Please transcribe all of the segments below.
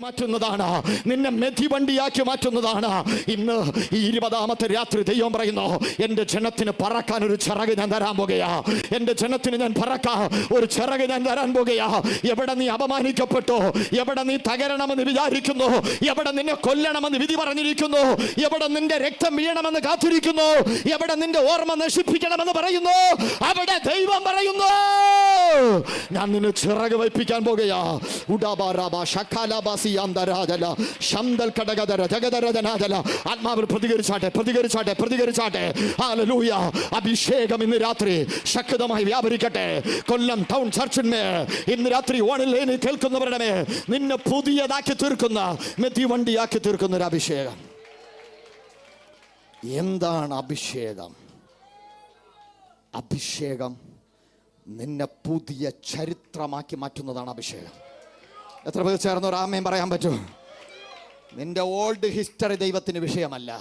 മാറ്റുന്നതാണ്. നിന്നെ മെതിവണ്ടിയാക്കി മാറ്റുന്നതാണ്. ഇന്ന് ഈ ഇരുപതാമത്തെ രാത്രി ദൈവം പറയുന്നു എന്റെ ജനത്തിന് പറക്കാൻ ഒരു ചിറക് ഞാൻ തരാൻ പോകുകയാ. എന്റെ ജനത്തിന് ഞാൻ പറക്കാ ഒരു ചിറക് ഞാൻ തരാൻ പോകുകയാ. എവിടെ നീ അപമാനിക്കപ്പെട്ടു? എവിടെ നീ തകരണമെന്ന് വിചാരിക്കുന്നു? എവിടെ നിന്നെ കൊല്ലണമെന്ന് വിധി പറഞ്ഞിരിക്കുന്നു? എവിടെ നിന്റെ രക്തം വീഴണമെന്ന് കാത്തിരിക്കുന്നു? എവിടെ നിന്റെ ഓർമ്മ നശിപ്പിക്കണമെന്ന് പറയുന്നു? അവിടെ ദൈവം പറയുന്നു ഞാൻ നിന്നെ ചിറക് വയ്പ്പിക്കാൻ പോകുകയാ. ഉഡാബാറാബ ശഖാലാബാസി അന്തരാജല ശന്തൽ കടകതര ജഗതരജനാജല. ആത്മാവിൽ പ്രതികരിച്ചാട്ടെ പ്രതികരിച്ചാട്ടെ പ്രതികരിച്ചാട്ടെ. ഹല്ലേലൂയ അഭിഷേകം ഇന്ന് രാത്രി ശക്തമായി വ്യാപരിക്കട്ടെ. കൊല്ലം ടൗൺ ചർച്ചിന്മേ ഇന്ന് രാത്രി ഓണിലേനി കേൾക്കുന്നവരുടെ നിന്നെ പുതിയതാക്കി തീർക്കുന്ന മെതിവണ്ടിയാക്കി തീർക്കുന്ന ഒരു അഭിഷേകം. എന്താണ് അഭിഷേകം? അഭിഷേകം നിന്നെ പുതിയ ചരിത്രമാക്കി മാറ്റുന്നതാണ് അഭിഷേകം. എത്ര പേർ ചേർന്ന് ഒരു ആമയും പറയാൻ പറ്റുമോ നിന്റെ ഓൾഡ് ഹിസ്റ്ററി ദൈവത്തിന് വിഷയമല്ല.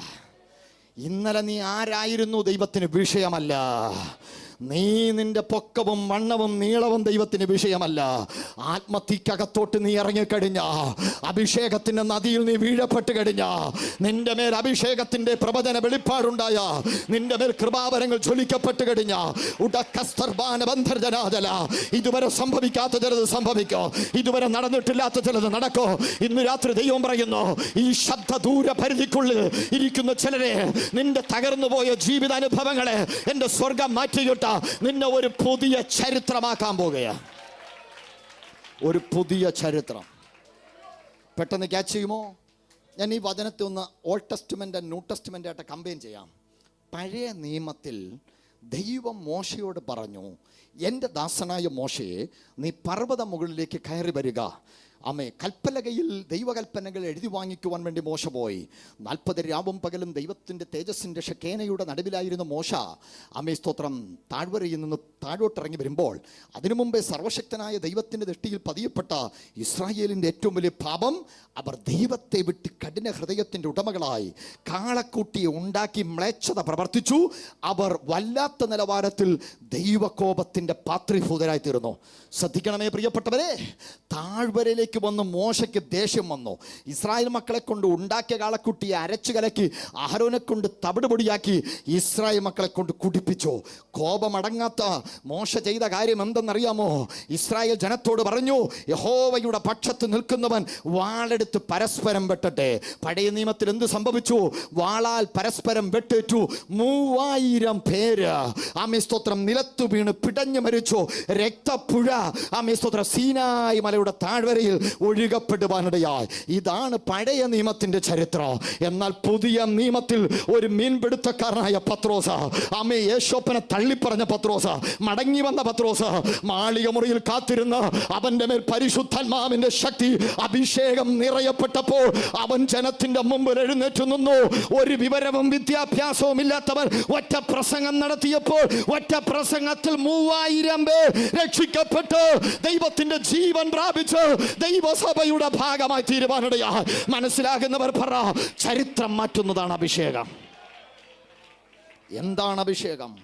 ഇന്നലെ നീ ആരായിരുന്നു ദൈവത്തിന് വിഷയമല്ല? നീ നിന്റെ പൊക്കവും വണ്ണവും നീളവും ദൈവത്തിന് വിഷയമല്ല. ആത്മത്തിക്കകത്തോട്ട് നീ ഇറങ്ങിക്കഴിഞ്ഞ അഭിഷേകത്തിന്റെ നദിയിൽ നീ വീഴപ്പെട്ട് കഴിഞ്ഞ നിന്റെ മേൽ അഭിഷേകത്തിന്റെ പ്രവചന വെളിപ്പാടുണ്ടായ നിന്റെ മേൽ കൃപാവരങ്ങൾ ജ്വലിക്കപ്പെട്ട് കഴിഞ്ഞ ഉടക്കസ്തർബാന ബന്ധർജനാജല ഇതുവരെ സംഭവിക്കാത്ത ചിലത് സംഭവിക്കോ? ഇതുവരെ നടന്നിട്ടില്ലാത്ത ചിലത് നടക്കോ? ഇന്ന് രാത്രി ദൈവം പറയുന്നു ഈ ശബ്ദ ദൂര പരിധിക്കുള്ളിൽ ഇരിക്കുന്ന ചിലരെ നിന്റെ തകർന്നു പോയ ജീവിതാനുഭവങ്ങളെ എന്റെ സ്വർഗം മാറ്റിയിട്ട്. നിന്നെ ഒരു പുതിയ ചരിത്രമാക്കാൻ പോകുക ഒരു പുതിയ ചരിത്രം. പെട്ടെന്ന് ക്യാച്ച് ചെയ്യുമോ? ഞാൻ ഈ വചനത്തെ ഒന്ന് ഓൾഡ് ടെസ്റ്റ്മെന്റ് ന്യൂ ടെസ്റ്റ്മെന്റ് ആയിട്ട് കമ്പയിൻ ചെയ്യാം. പഴയ നിയമത്തിൽ ദൈവം മോശയോട് പറഞ്ഞു എന്റെ ദാസനായ മോശയെ നീ പർവത മുകളിലേക്ക് കയറി വരിക. അമ്മേ കൽപ്പലകയിൽ ദൈവകൽപ്പനകൾ എഴുതി വാങ്ങിക്കുവാൻ വേണ്ടി മോശ പോയി. നാൽപ്പത് രാവും പകലും ദൈവത്തിന്റെ തേജസ്സിന്റെ ഷക്കേനയുടെ നടുവിലായിരുന്ന മോശ. അമ്മേ സ്തോത്രം. താഴ്വരയിൽ നിന്ന് താഴോട്ടിറങ്ങി വരുമ്പോൾ അതിനു മുമ്പേ സർവശക്തനായ ദൈവത്തിന്റെ ദൃഷ്ടിയിൽ പതിയപ്പെട്ട ഇസ്രായേലിന്റെ ഏറ്റവും വലിയ പാപം അവർ ദൈവത്തെ വിട്ട് കഠിന ഹൃദയത്തിന്റെ ഉടമകളായി കാളക്കൂട്ടിയെ ഉണ്ടാക്കി മ്ലേച്ഛത പ്രവർത്തിച്ചു. അവർ വല്ലാത്ത നിലവാരത്തിൽ ദൈവകോപത്തിന്റെ പാത്രീഭൂതരായി തീർന്നു ശ്രദ്ധിക്കണമേ പ്രിയപ്പെട്ടവരെ താഴ്വരയിലേക്ക് വന്ന് മോശയ്ക്ക് ദേഷ്യം വന്നു. ഇസ്രായേൽ മക്കളെ കൊണ്ട് ഉണ്ടാക്കിയ കാളക്കുട്ടിയെ അരച്ചു കലക്കി അഹരോനെ കൊണ്ട് തവിട് പൊടിയാക്കി ഇസ്രായേൽ മക്കളെ കൊണ്ട് കുടിപ്പിച്ചു. കോപമടങ്ങാത്ത മോശ ചെയ്ത കാര്യം എന്തെന്നറിയാമോ? ഇസ്രായേൽ ജനത്തോട് പറഞ്ഞു യഹോവയുടെ പക്ഷത്ത് നിൽക്കുന്നവൻ വാളെടുത്ത് പരസ്പരം വെട്ടട്ടെ. പഴയ നിയമത്തിൽ എന്ത് സംഭവിച്ചു? വാളാൽ പരസ്പരം വെട്ടേറ്റു. മൂവായിരം പേര്. ആമേ മിസ്തോത്രം നിലത്തു വീണ് പിടഞ്ഞു മരിച്ചു. രക്തപ്പുഴ ആമേ മിസ്തോത്രം സീനായി മലയുടെ താഴ്വരയിൽ ഒഴുകപ്പെടുവാനിടയായി. ഇതാണ് പഴയ നിയമത്തിന്റെ ചരിത്രം. എന്നാൽ പുതിയ നിയമത്തിൽ ഒരു മീൻപിടുത്തക്കാരനായ പത്രോസ ആമേ യേശോപ്പനെ തള്ളിപ്പറഞ്ഞ പത്രോസ മടങ്ങി വന്ന പത്രോസ മാളിക മുറിയിൽ കാത്തിരുന്ന അവന്റെ മേൽ പരിശുദ്ധാത്മാവിന്റെ ശക്തി അഭിഷേകം നിറയപ്പെട്ടപ്പോൾ അവൻ ജനത്തിന്റെ മുമ്പിൽ എഴുന്നേറ്റ് നിന്നു. ഒരു വിവരവും വിദ്യാഭ്യാസവും ഇല്ലാത്തവൻ ഒറ്റ പ്രസംഗം നടത്തിയപ്പോൾ ഒറ്റ പ്രസംഗത്തിൽ മൂവായിരം പേർ രക്ഷിക്കപ്പെട്ട് ദൈവത്തിന്റെ ജീവൻ പ്രാപിച്ച് ദൈവസഭയുടെ ഭാഗമായി തീരുവാനിടയാ. മനസ്സിലാകുന്നവർ പറ ചരിത്രം മാറ്റുന്നതാണ് അഭിഷേകം. എന്താണ് അഭിഷേകം?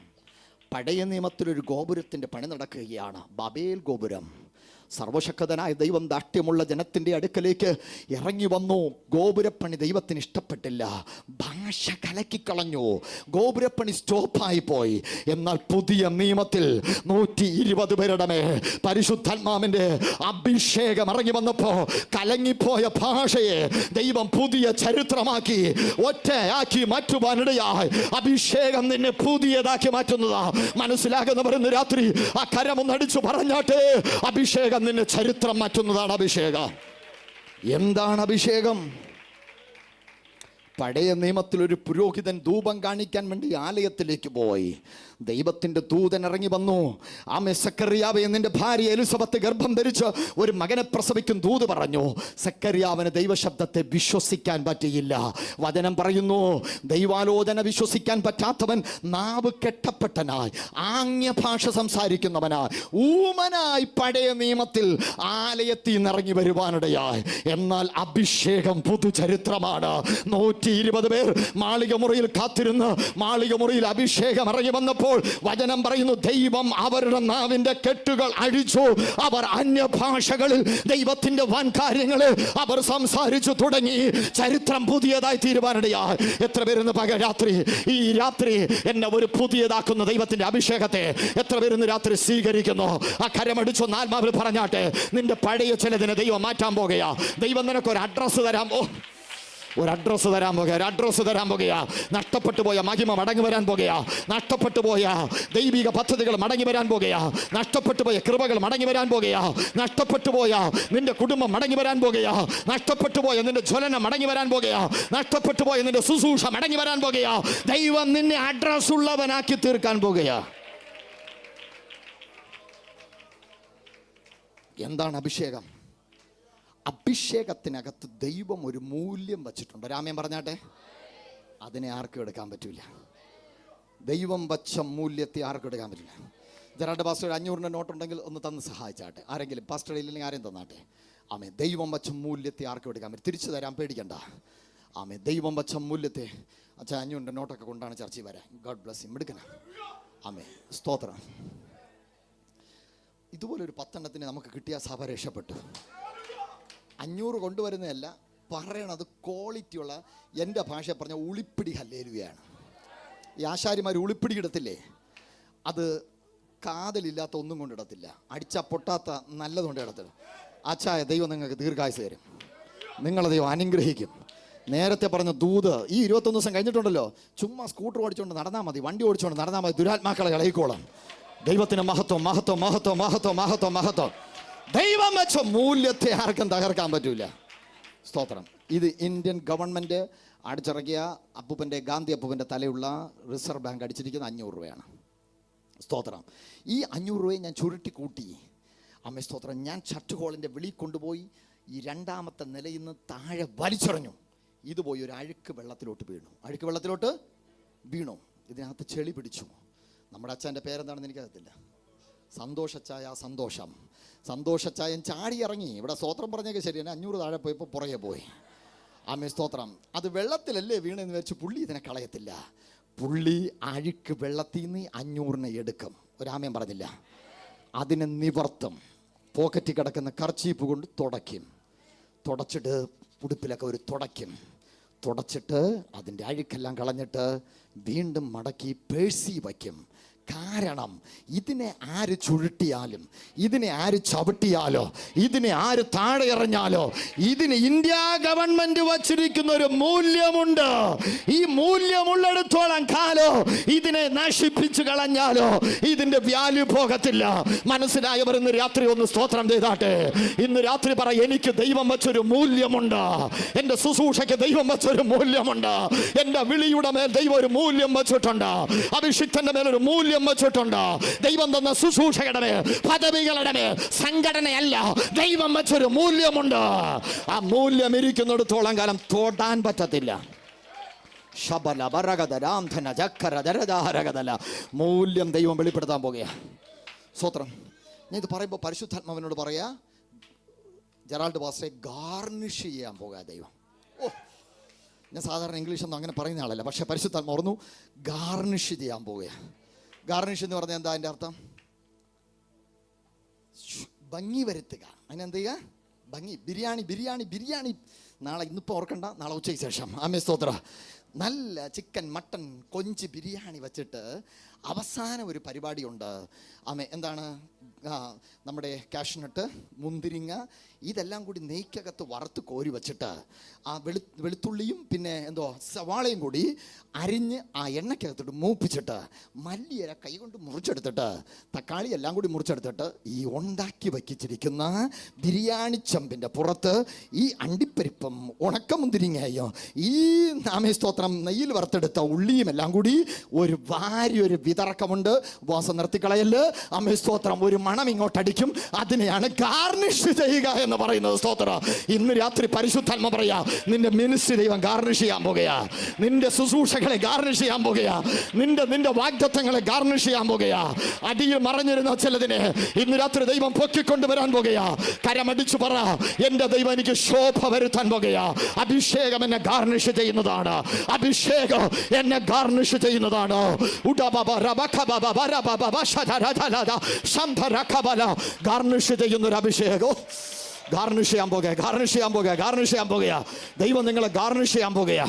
പഴയ നിയമത്തിലൊരു ഗോപുരത്തിന്റെ പണി നടക്കുകയാണ്. ബബേൽ ഗോപുരം. സർവശക്തനായ ദൈവം ദാഷ്ട്യമുള്ള ജനത്തിന്റെ അടുക്കലേക്ക് ഇറങ്ങി വന്നു. ഗോപുരപ്പണി ദൈവത്തിന് ഇഷ്ടപ്പെട്ടില്ല. ഭാഷ കലക്കിക്കളഞ്ഞു ഗോപുരപ്പണി സ്റ്റോപ്പായി പോയി. എന്നാൽ പുതിയ നിയമത്തിൽ നൂറ്റി ഇരുപത് പേരുടെ പരിശുദ്ധന്മാമിന്റെ അഭിഷേകം ഇറങ്ങി വന്നപ്പോൾ കലങ്ങിപ്പോയ ഭാഷയെ ദൈവം പുതിയ ചരിത്രമാക്കി ഒറ്റയാക്കി മാറ്റുവാനിടയായി. അഭിഷേകം നിന്നെ പുതിയതാക്കി മാറ്റുന്നതാ. മനസ്സിലാകുന്നവരുന്ന് രാത്രി ആ കരമൊന്നടിച്ചു പറഞ്ഞാട്ടെ. അഭിഷേകം നിന്നെ ചരിത്രം മാറ്റുന്നതാണ് അഭിഷേകം. എന്താണ് അഭിഷേകം? പഴയ നിയമത്തിൽ ഒരു പുരോഹിതൻ ധൂപം കാണിക്കാൻ വേണ്ടി ആലയത്തിലേക്ക് പോയി. ദൈവത്തിന്റെ ദൂതൻ ഇറങ്ങി വന്നു. ആമെ സക്കറിയാവ് എന്നിന്റെ ഭാര്യ എലിസബത്ത് ഗർഭം ധരിച്ച് ഒരു മകനെ പ്രസവിക്കും ദൂത് പറഞ്ഞു. സക്കറിയാവിന് ദൈവശബ്ദത്തെ വിശ്വസിക്കാൻ പറ്റിയില്ല. വചനം പറയുന്നു ദൈവാലോചന വിശ്വസിക്കാൻ പറ്റാത്തവൻ നാവ് കെട്ടപ്പെട്ടനായി ആംഗ്യ ഭാഷ സംസാരിക്കുന്നവനായി ഊമനായി പഴയ നിയമത്തിൽ ആലയത്തിൽ നിന്നിറങ്ങി വരുവാനിടയായി. എന്നാൽ അഭിഷേകം പുതുചരിത്രമാണ്. നൂറ്റി ഇരുപത് പേർ മാളിക മുറിയിൽ കാത്തിരുന്ന് മാളിക മുറിയിൽ അഭിഷേകം ഇറങ്ങി വന്നപ്പോൾ വചനം പറയുന്നു ദൈവം അവരുടെ നാവിന്റെ കെട്ടുകൾ അഴിച്ചു. അവർ അന്യഭാഷകളിൽ ദൈവത്തിന്റെ വൻ കാര്യങ്ങൾ അവർ സംസാരിച്ചു തുടങ്ങി. ചരിത്രം പുതിയതായി തീരുമാനിടയാ എത്ര പേരുന്ന് പക രാത്രി ഈ രാത്രി എന്നെ ഒരു പുതിയതാക്കുന്ന ദൈവത്തിന്റെ അഭിഷേകത്തെ എത്ര പേരുന്ന് രാത്രി സ്വീകരിക്കുന്നു? ആ കരമടിച്ചു ആത്മാവിൽ പറഞ്ഞാട്ടെ നിന്റെ പഴയ ചിലതിനെ ദൈവം മാറ്റാൻ പോകുകയാ. ദൈവം നിനക്ക് ഒരു അഡ്രസ്സ് തരാം. ഓ ഒരു അഡ്രസ്സ് തരാൻ പോകുക ഒരു അഡ്രസ്സ് തരാൻ പോകുക. നഷ്ടപ്പെട്ടു പോയ മഹിമ മടങ്ങി വരാൻ പോകുക. നഷ്ടപ്പെട്ടു പോയ ദൈവിക പദ്ധതികൾ മടങ്ങി വരാൻ പോകുക. നഷ്ടപ്പെട്ടു പോയ കൃപകൾ മടങ്ങി വരാൻ പോകുക. നഷ്ടപ്പെട്ടു പോയ നിന്റെ കുടുംബം മടങ്ങി വരാൻ പോകുക. നഷ്ടപ്പെട്ടു പോയ നിന്റെ ജ്വലനം മടങ്ങി വരാൻ പോകുക. നഷ്ടപ്പെട്ടു പോയ നിന്റെ ശുശ്രൂഷ മടങ്ങി വരാൻ പോകുക. ദൈവം നിന്നെ അഡ്രസ് ഉള്ളവനാക്കി തീർക്കാൻ പോകുക. എന്താണ് അഭിഷേകം? അഭിഷേകത്തിനകത്ത് ദൈവം ഒരു മൂല്യം വച്ചിട്ടുണ്ട്. രാമൻ പറഞ്ഞാട്ടെ? അതിനെ ആർക്കും എടുക്കാൻ പറ്റില്ല ദൈവം വച്ച മൂല്യത്തെ ആർക്കും എടുക്കാൻ പറ്റില്ല ജെറാഡ് പാസ്റ്റർ അഞ്ഞൂറിന്റെ നോട്ടുണ്ടെങ്കിൽ ഒന്ന് തന്ന് സഹായിച്ചാട്ടെ. ആരെങ്കിലും പാസ്റ്റർ ഇല്ലെങ്കിൽ ആരെയും തന്നാട്ടെ. ആമേ ദൈവം വച്ച മൂല്യത്തെ ആർക്കും എടുക്കാൻ പറ്റും തിരിച്ചു തരാൻ പേടിക്കണ്ട. ആമേ ദൈവം വച്ച മൂല്യത്തെ അച്ഛൻ അഞ്ഞൂറിന്റെ നോട്ടൊക്കെ കൊണ്ടാണ് ചർച്ചയിൽ വരാൻ. God bless him. എടുക്കണം. ആമേ സ്തോത്രം. ഇതുപോലൊരു പത്തെണ്ണത്തിന് നമുക്ക് കിട്ടിയ സഭ രക്ഷപ്പെട്ടു. അഞ്ഞൂറ് കൊണ്ടുവരുന്നതല്ല പറയണത് ക്വാളിറ്റിയുള്ള എന്റെ ഭാഷ പറഞ്ഞ ഉളിപ്പിടി ഹല്ലേരുകയാണ് ഈ ആശാരിമാർ ഉളിപ്പിടി ഇടത്തില്ലേ? അത് കാതലില്ലാത്ത ഒന്നും കൊണ്ടിടത്തില്ല അടിച്ച പൊട്ടാത്ത നല്ലതുകൊണ്ട് ഇടത്തില്ല. അച്ഛായ ദൈവം നിങ്ങൾക്ക് ദീർഘായുസ് തരും. നിങ്ങളെ ദൈവം അനുഗ്രഹിക്കും. നേരത്തെ പറഞ്ഞ ദൂത് ഈ ഇരുപത്തൊന്ന് ദിവസം കഴിഞ്ഞിട്ടുണ്ടല്ലോ. ചുമ്മാ സ്കൂട്ടർ ഓടിച്ചുകൊണ്ട് നടന്നാൽ മതി വണ്ടി ഓടിച്ചുകൊണ്ട് നടന്നാൽ മതി ദുരാത്മാക്കളെ ഇളകിക്കോളാം. ദൈവത്തിന് മഹത്വം മഹത്വം മഹത്വം മഹത്വം മഹത്വം മഹത്വം. ദൈവം വെച്ച മൂല്യത്തെ ആർക്കും തകർക്കാൻ പറ്റൂല. സ്തോത്രം. ഇത് ഇന്ത്യൻ ഗവൺമെന്റ് അടിച്ചിറക്കിയ അപ്പൂപ്പന്റെ ഗാന്ധി അപ്പൂപ്പന്റെ തലയുള്ള റിസർവ് ബാങ്ക് അടിച്ചിരിക്കുന്ന അഞ്ഞൂറ് രൂപയാണ്. സ്തോത്രം. ഈ അഞ്ഞൂറ് രൂപയെ ഞാൻ ചുരുട്ടി കൂട്ടി അമ്മ സ്തോത്രം. ഞാൻ ചർച്ച് ഹോളിന്റെ വിളി കൊണ്ടുപോയി ഈ രണ്ടാമത്തെ നിലയിൽ നിന്ന് താഴെ വലിച്ചെറിഞ്ഞു. ഇത് പോയി ഒരു അഴുക്ക് വെള്ളത്തിലോട്ട് വീണു. അഴുക്ക് വെള്ളത്തിലോട്ട് വീണു. ഇതിനകത്ത് ചെളി പിടിച്ചു. നമ്മുടെ അച്ഛന്റെ പേരെന്താണെന്ന് എനിക്കറിയത്തില്ല. സന്തോഷച്ചായ സന്തോഷം. സന്തോഷച്ചായൻ ചാടി ഇറങ്ങി ഇവിടെ സ്തോത്രം പറഞ്ഞൊക്കെ ശരി തന്നെ അഞ്ഞൂറ് താഴെ പോയപ്പോൾ പുറകെ പോയി. ആമേ സ്തോത്രം. അത് വെള്ളത്തിലല്ലേ വീണെന്ന് വെച്ച് പുള്ളി ഇതിനെ കളയത്തില്ല. പുള്ളി അഴുക്ക് വെള്ളത്തിൽ നിന്ന് അഞ്ഞൂറിനെ എടുക്കും. ഒരാമയം പറഞ്ഞില്ല. അതിനെ നിവർത്തും. പോക്കറ്റിൽ കിടക്കുന്ന കർച്ചീപ്പ് കൊണ്ട് തുടയ്ക്കും. തുടച്ചിട്ട് ഉടുപ്പിലൊക്കെ ഒരു തുടയ്ക്കും. തുടച്ചിട്ട് അതിന്റെ അഴുക്കെല്ലാം കളഞ്ഞിട്ട് വീണ്ടും മടക്കി പേഴ്സി വയ്ക്കും. കാരണം ഇതിനെ ആര് ചുഴട്ടിയാലും ഇതിനെ ആര് ചവിട്ടിയാലോ ഇതിനെ ആര് താഴെ എറിഞ്ഞാലോ ഇതിന് ഇന്ത്യ ഗവൺമെന്റ് വച്ചിരിക്കുന്ന ഒരു മൂല്യമുണ്ട്. ഈ മൂല്യമുള്ളിടത്തോളം കാലോ ഇതിനെ നശിപ്പിച്ചു കളഞ്ഞാലോ ഇതിന്റെ വാല്യൂ പോകത്തില്ല. മനസ്സിലായവർ ഇന്ന് രാത്രി ഒന്ന് സ്തോത്രം ചെയ്താട്ടെ. ഇന്ന് രാത്രി പറ എനിക്ക് ദൈവം വെച്ചൊരു മൂല്യമുണ്ട്. എന്റെ ശുശ്രൂഷയ്ക്ക് ദൈവം വെച്ചൊരു മൂല്യമുണ്ട്. എന്റെ വിളിയുടെ മേൽ ദൈവം ഒരു മൂല്യം വെച്ചിട്ടുണ്ട്. അഭിഷിക്തന്റെ മേലൊരു ഒരു മൂല്യം വെച്ചിട്ടുണ്ട്. ദൈവം തന്ന ശുശ്രൂഷയുടെ മേൽ സംഘടനയല്ല. ദൈവം വെച്ചൊരു മൂല്യമുണ്ട്. ആ മൂല്യം ഇരിക്കുന്നിടത്തോളം കാലം തോടാൻ പറ്റത്തില്ല. ശബല ബറഗത രാംധന ചക്കര ദരദാരഗതല മൂല്യം ദൈവം വെളിപ്പെടുത്താൻ പോകുക സ്വത്രം ഞാൻ ഇത് പറയുമ്പോൾ പരിശുദ്ധാത്മാവിനോട് പറയാ ജെറാൾഡ് ബാസ്റ്റെ ഗാർണിഷ് ചെയ്യാൻ പോകുക ദൈവം. ഓ ഞാൻ സാധാരണ ഇംഗ്ലീഷൊന്നും അങ്ങനെ പറയുന്ന ആളല്ല പക്ഷേ പരിശുദ്ധാത്മ ഓർന്നു ഗാർണിഷ് ചെയ്യാൻ പോവുക ഗാർണിഷ് എന്ന് പറഞ്ഞാൽ എന്താ അതിന്റെ അർത്ഥം? ഭംഗി വരുത്തുക. അതിനെന്ത് ചെയ്യുക? ഭംഗി. ബിരിയാണി ബിരിയാണി ബിരിയാണി. നാളെ ഇന്നിപ്പോൾ ഓർക്കണ്ട. നാളെ ഉച്ചയ്ക്ക് ശേഷം. ആമേ സ്തോത്ര. നല്ല ചിക്കൻ മട്ടൺ കൊഞ്ച് ബിരിയാണി വെച്ചിട്ട് അവസാനം ഒരു പരിപാടിയുണ്ട്. ആമേ എന്താണ്? നമ്മുടെ കാഷ്നട്ട് മുന്തിരിങ്ങ ഇതെല്ലാം കൂടി നെയ്ക്കകത്ത് വറുത്ത് കോരി വച്ചിട്ട് ആ വെളു വെളുത്തുള്ളിയും പിന്നെ എന്തോ സവാളയും കൂടി അരിഞ്ഞ് ആ എണ്ണയ്ക്കകത്തോട്ട് മൂപ്പിച്ചിട്ട് മല്ലിയില കൈകൊണ്ട് മുറിച്ചെടുത്തിട്ട് തക്കാളി എല്ലാം കൂടി മുറിച്ചെടുത്തിട്ട് ഈ ഉണ്ടാക്കി വയ്ക്കിച്ചിരിക്കുന്ന ബിരിയാണി ചമ്പിന്റെ പുറത്ത് ഈ അണ്ടിപ്പരിപ്പും ഉണക്കമുന്തിരിങ്ങയോ ഈ നാമേ സ്തോത്രം നെയ്യിൽ വറുത്തെടുത്ത ഉള്ളിയും എല്ലാം കൂടി ഒരു വാരി ഒരു വിതറക്കമുണ്ട്. ഉപവാസം നിർത്തിക്കളയൽ. അമ്മ സ്തോത്രം. ഒരു മണം ഇങ്ങോട്ടടിക്കും. അതിനെയാണ് ഗാർണിഷ് ചെയ്യുക എന്ന് പറയുന്നത് സ്തോത്രം. ഇന്ന് രാത്രി പരിശുദ്ധാത്മ പറയാ നിന്റെ മിനിസ്റ്റ് ദൈവം ഗാർണിഷ് ചെയ്യാൻ പോകുകയാ. നിന്റെ ശുശ്രൂഷകളെ ഗാർണിഷ് ചെയ്യാൻ പോകുകയാ. നിന്റെ നിന്റെ വാഗ്ദത്തങ്ങളെ ഗാർണിഷ് ചെയ്യാൻ പോകുകയാ. അടിയിൽ മറഞ്ഞിരുന്ന ചിലതിനെ ഇന്ന് രാത്രി ദൈവം പൊക്കിക്കൊണ്ടുവരാൻ പോകുകയാ. കരമടിച്ചു പറ എന്റെ ദൈവം എനിക്ക് ശോഭ വരുത്താൻ പോകുകയാ. അഭിഷേകം എന്നെ ഗാർണിഷ് ചെയ്യുന്നതാണ്. അഭിഷേകം എന്നെ ഗാർണിഷ് ചെയ്യുന്നതാണ്. ഉടബബ ഗാർണിഷ് ചെയ്യുന്ന ഒരു അഭിഷേകം ഗാർണിഷ് ചെയ്യാൻ പോകുക ഗാർണിഷ് ചെയ്യാൻ പോകുക ഗാർണിഷ് ചെയ്യാൻ പോകുക ദൈവം നിങ്ങളെ ഗാർണിഷ് ചെയ്യാൻ പോകുക